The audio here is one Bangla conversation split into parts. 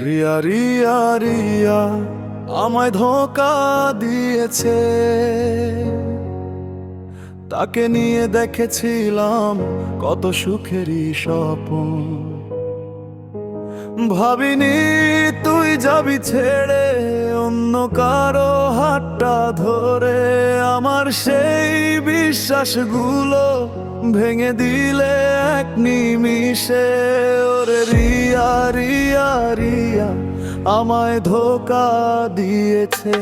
রিয়া রিয়া রিয়া, আমায় ধোকা দিয়েছে। তাকে নিয়ে দেখেছিলাম কত সুখেরই স্বপ্ন। ভাবিনি তুই যাবি ছেড়ে, অন্য কারও হাতটা ধরে। সেই বিশ্বাসগুলো ভেঙে দিলে এক নিমিষে। ওরে রিয়া রিয়া রিয়া, আমায় ধোকা দিয়েছে।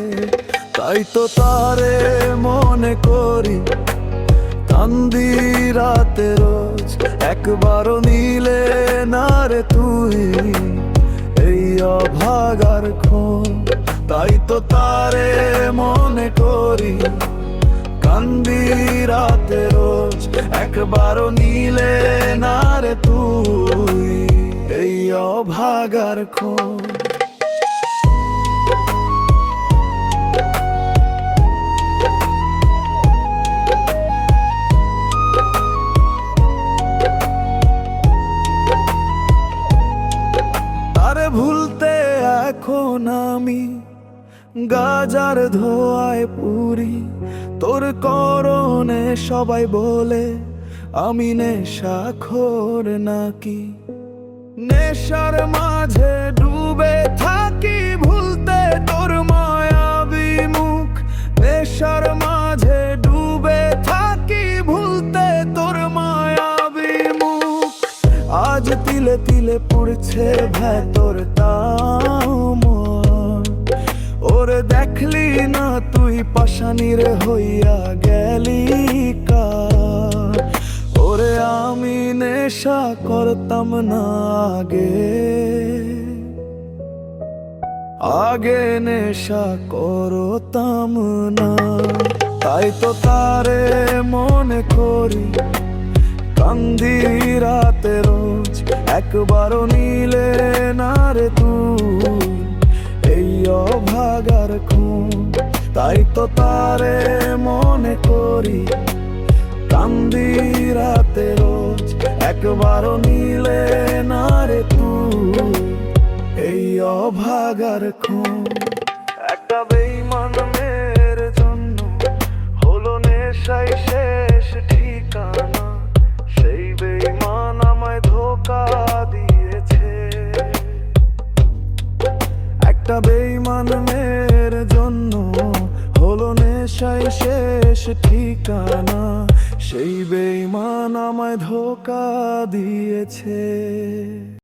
তাই তো তারে মনে করি, কান্দি রাতে রোজ। একবারও নিলে না রে তুই, এই অভাগার খোঁজ। তাই তো তারে মনে করি কান্দি রাতে রোজ একবারও নিলে না রে তুই এই অভাগার খোঁজ। ভুলতে এখন আমি গাজার ধোয়ায় পুরি, তোর করণে সবাই বলে, আমি নেশাখোর নাকি? নেশার মাঝে ডুবে থাকি ভুলতে তোর মায়াবী মুখ। নেশার মাঝে ডুবে থাকি ভুলতে তোর মায়াবী মুখ। আজ তিলে তিলে পড়ছে ভেতর তাম দেখলি না তুই? পাশানির হইয়া গেলি কার? ওরে আমি নেশা করতাম না আগে। আগে নেশা করতাম না। তাই তো তারে মনে করি, কান্দি রাতে রোজ। একবারও নিলে না রে তুই। অভাগার খুন তাই তো তারে মনে করি, কান্দি রাতে রোজ একবারও নিলে না রে তুই। এই অভাগার খুন একটা বেইমান মেয়ের জন্য হলো নেশাই শেষ ঠিকানা। সেই বেইমান আমায় ধোকা দিয়েছে। একটা বেইমান মেয়ের জন্য হলো নেশাই শেষ ঠিকানা। সেই বেইমান আমায় ধোকা দিয়েছে।